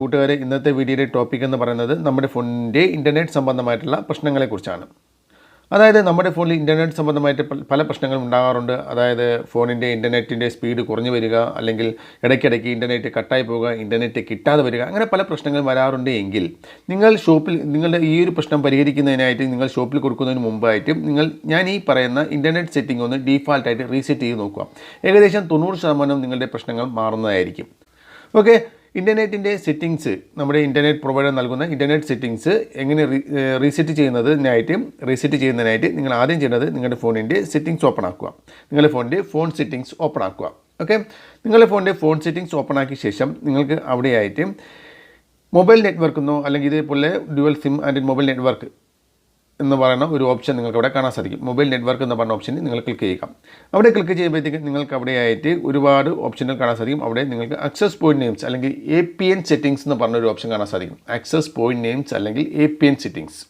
കൂട്ടുകാരെ ഇന്നത്തെ വീഡിയോയുടെ ടോപ്പിക് എന്ന് പറയുന്നത് നമ്മുടെ ഫോണിന്റെ ഇന്റർനെറ്റ് സംബന്ധമായിട്ടുള്ള പ്രശ്നങ്ങളെക്കുറിച്ചാണ്. അതായത് നമ്മുടെ ഫോണിൽ ഇന്റർനെറ്റ് സംബന്ധമായിട്ട് പല- പ്രശ്നങ്ങളും ഉണ്ടാകാറുണ്ട്. അതായത് ഫോണിന്റെ ഇന്റർനെറ്റിന്റെ സ്പീഡ് കുറഞ്ഞു വരിക അല്ലെങ്കിൽ ഇടയ്ക്കിടയ്ക്ക് ഇന്റർനെറ്റ് കട്ടായി പോവുക ഇന്റർനെറ്റ് കിട്ടാതെ വരിക അങ്ങനെ പല പ്രശ്നങ്ങളും വരാറുണ്ട് എങ്കിൽ നിങ്ങൾ ഷോപ്പിൽ നിങ്ങളുടെ ഈ ഒരു പ്രശ്നം പരിഹരിക്കുന്നതിനായിട്ട് നിങ്ങൾ ഷോപ്പിൽ കൊടുക്കുന്നതിന് മുമ്പായിട്ട് നിങ്ങൾ ഞാൻ ഈ പറയുന്ന ഇന്റർനെറ്റ് സെറ്റിംഗ് ഒന്ന് ഡീഫാൾട്ടായിട്ട് റീസെറ്റ് ചെയ്ത് നോക്കുക. ഏകദേശം തൊണ്ണൂറ് ശതമാനം നിങ്ങളുടെ പ്രശ്നങ്ങൾ മാറുന്നതായിരിക്കും. ഓക്കെ ഇന്റർനെറ്റിന്റെ സെറ്റിങ്സ് നമ്മുടെ ഇന്റർനെറ്റ് പ്രൊവൈഡർ നൽകുന്ന ഇന്റർനെറ്റ് സെറ്റിങ്സ് എങ്ങനെ റീസെറ്റ് ചെയ്യുന്നതിനായിട്ട് റീസെറ്റ് ചെയ്യുന്നതിനായിട്ട് നിങ്ങൾ ആദ്യം ചെയ്യേണ്ടത് നിങ്ങളുടെ ഫോണിന്റെ സെറ്റിങ്സ് ഓപ്പൺ ആക്കുക. നിങ്ങളുടെ ഫോണിന്റെ ഫോൺ സെറ്റിങ്സ് ഓപ്പൺ ആക്കുക. ഓക്കെ നിങ്ങളുടെ ഫോണിന്റെ ഫോൺ സെറ്റിങ്സ് ഓപ്പൺ ആക്കിയ ശേഷം നിങ്ങൾക്ക് അവിടെയായിട്ട് മൊബൈൽ നെറ്റ്വർക്ക് എന്നോ അല്ലെങ്കിൽ ഇതേപോലെ dual SIM and mobile network എന്ന് പറയുന്ന ഒരു ഓപ്ഷൻ നിങ്ങൾക്ക് അവിടെ കാണാൻ സാധിക്കും. മൊബൈൽ നെറ്റ്വർക്ക് എന്ന് പറഞ്ഞ ഓപ്ഷനിൽ നിങ്ങൾ ക്ലിക്ക് ചെയ്യുക. അവിടെ ക്ലിക്ക് ചെയ്യുമ്പോഴത്തേക്ക് നിങ്ങൾക്ക് അവിടെയായിട്ട് ഒരുപാട് ഓപ്ഷനുകൾ കാണാൻ സാധിക്കും. അവിടെ നിങ്ങൾക്ക് അക്സസ് പോയിന്റ് നെയിംസ് അല്ലെങ്കിൽ എ പി എൻ സെറ്റിംഗ്സ് എന്ന് പറഞ്ഞ ഒരു ഓപ്ഷൻ കാണാൻ സാധിക്കും. അക്സസ് പോയിന്റ് നെയിംസ് അല്ലെങ്കിൽ A P N settings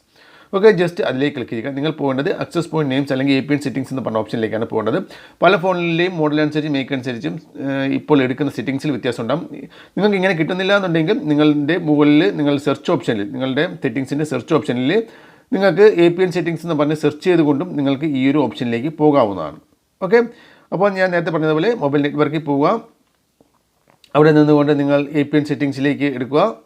okay just അതിലേക്ക് ക്ലിക്ക് ചെയ്യുക. നിങ്ങൾ പോകേണ്ടത് അക്സസ് പോയിന്റ് നെയിംസ് അല്ലെങ്കിൽ എ പി എൻ സെറ്റിംഗ്സ് എന്ന് പറഞ്ഞ ഓപ്ഷനിലേക്കാണ് പോകേണ്ടത്. പല ഫോണിലെയും മോഡൽ അനുസരിച്ച് മേക്ക് അനുസരിച്ചും ഇപ്പോൾ എടുക്കുന്ന സെറ്റിംഗ്സിൽ വ്യത്യാസം ഉണ്ടാകും നിങ്ങൾക്ക് ഇങ്ങനെ കിട്ടുന്നില്ല എന്നുണ്ടെങ്കിൽ നിങ്ങളുടെ മുകളിൽ നിങ്ങൾ സെർച്ച് ഓപ്ഷനിൽ നിങ്ങളുടെ സെറ്റിംഗ്സിന്റെ സെർച്ച് ഓപ്ഷനിൽ നിങ്ങൾക്ക് എ പി എൻ സെറ്റിങ്സ് എന്ന് പറഞ്ഞ് സെർച്ച് ചെയ്തുകൊണ്ടും നിങ്ങൾക്ക് ഈ ഒരു ഓപ്ഷനിലേക്ക് പോകാവുന്നതാണ്. ഓക്കെ അപ്പോൾ ഞാൻ നേരത്തെ പറഞ്ഞതുപോലെ മൊബൈൽ നെറ്റ്വർക്കിൽ പോവുക. അവിടെ നിന്നുകൊണ്ട് നിങ്ങൾ എ പി എൻ സെറ്റിങ്സിലേക്ക് എടുക്കുക.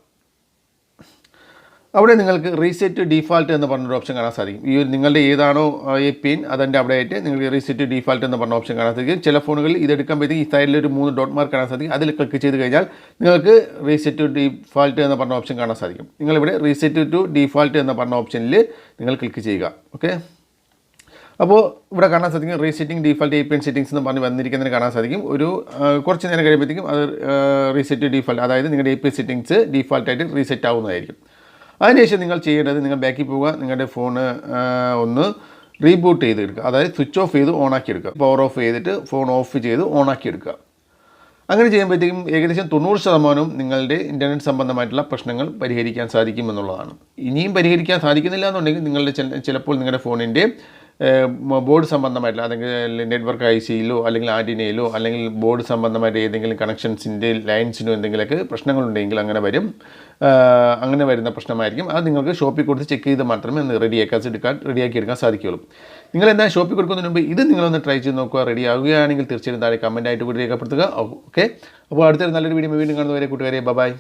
അവിടെ നിങ്ങൾക്ക് റീസെറ്റ് ഡീഫാൾട്ട് എന്ന് പറഞ്ഞൊരു ഓപ്ഷൻ കാണാൻ സാധിക്കും. ഈ നിങ്ങളുടെ ഏതാണോ ഈ പിൻ അതിന്റെ അവിടെ ആയിട്ട് നിങ്ങൾക്ക് റീസെറ്റ് ഡീഫാൾട്ട് എന്ന് പറഞ്ഞ ഓപ്ഷൻ കാണാൻ സാധിക്കും. ചില ഫോണുകളിൽ ഇത് എടുക്കുമ്പോഴത്തേക്ക് ഈ സൈഡിൽ ഒരു മൂന്ന് ഡോട്ട് മാർക്ക് കാണാൻ സാധിക്കും. അതിൽ ക്ലിക്ക് ചെയ്ത് കഴിഞ്ഞാൽ നിങ്ങൾക്ക് റീസെറ്റ് ഡീഫാൾട്ട് എന്ന് പറഞ്ഞ ഓപ്ഷൻ കാണാൻ സാധിക്കും. നിങ്ങളിവിടെ റീസെറ്റ് ടു ഡീഫാൾട്ട് എന്ന് പറഞ്ഞ ഓപ്ഷനിൽ നിങ്ങൾ ക്ലിക്ക് ചെയ്യുക. ഓക്കെ അപ്പോൾ ഇവിടെ കാണാൻ സാധിക്കും resetting default A P N settings എന്ന് പറഞ്ഞ് വന്നിരിക്കുന്നതിന് കാണാൻ സാധിക്കും. ഒരു കുറച്ച് നേരം കഴിയുമ്പോഴത്തേക്കും അത് റീസെറ്റ് ഡീഫാൾട്ട് അതായത് നിങ്ങളുടെ എ പി സെറ്റിംഗ്സ് ഡീഫാൾട്ടായിട്ട് റീസെറ്റ് ആവുന്നതായിരിക്കും. അതിനുശേഷം നിങ്ങൾ ചെയ്യേണ്ടത് നിങ്ങൾ ബാക്കിൽ പോവുക നിങ്ങളുടെ ഫോണ് ഒന്ന് റീബൂട്ട് ചെയ്ത് എടുക്കുക അതായത് സ്വിച്ച് ഓഫ് ചെയ്ത് ആക്കി എടുക്കുക പവർ ഓഫ് ചെയ്തിട്ട് ഫോൺ ഓഫ് ചെയ്ത് ഓണാക്കി എടുക്കുക അങ്ങനെ ചെയ്യുമ്പോഴത്തേക്കും ഏകദേശം തൊണ്ണൂറ് ശതമാനവും നിങ്ങളുടെ ഇന്റർനെറ്റ് സംബന്ധമായിട്ടുള്ള പ്രശ്നങ്ങൾ പരിഹരിക്കാൻ സാധിക്കുമെന്നുള്ളതാണ് ഇനിയും പരിഹരിക്കാൻ സാധിക്കുന്നില്ല എന്നുണ്ടെങ്കിൽ നിങ്ങളുടെ ചിലപ്പോൾ നിങ്ങളുടെ ഫോണിന്റെ ബോർഡ് സംബന്ധമായിട്ടുള്ള അല്ലെങ്കിൽ നെറ്റ്വർക്ക് ഐ സിയിലോ അല്ലെങ്കിൽ ആന്റിനയിലോ അല്ലെങ്കിൽ ബോർഡ് സംബന്ധമായിട്ട് ഏതെങ്കിലും കണക്ഷൻസിന്റെ ലൈൻസിനോ എന്തെങ്കിലുമൊക്കെ പ്രശ്നങ്ങളുണ്ടെങ്കിൽ അങ്ങനെ വരും. അങ്ങനെ വരുന്ന പ്രശ്നമായിരിക്കും. അത് നിങ്ങൾക്ക് ഷോപ്പിൽ കൊടുത്ത് ചെക്ക് ചെയ്ത് മാത്രമേ റെഡിയാക്കാൻ എടുക്കാൻ റെഡിയാക്കി എടുക്കാൻ സാധിക്കുകയുള്ളൂ. നിങ്ങൾ എന്താ ഷോപ്പിൽ കൊടുക്കുന്നതിന് മുമ്പ് ഇത് നിങ്ങളൊന്ന് ട്രൈ ചെയ്ത് നോക്കുക റെഡി ആവുകയാണെങ്കിൽ തീർച്ചയായും താഴെ കമന്റായിട്ട് കൂടി രേഖപ്പെടുത്തുക. ഓക്കെ അപ്പോൾ അടുത്തൊരു നല്ലൊരു വീഡിയോ വീണ്ടും കാണുന്നവരെ കൂട്ടുകാരെ ബൈ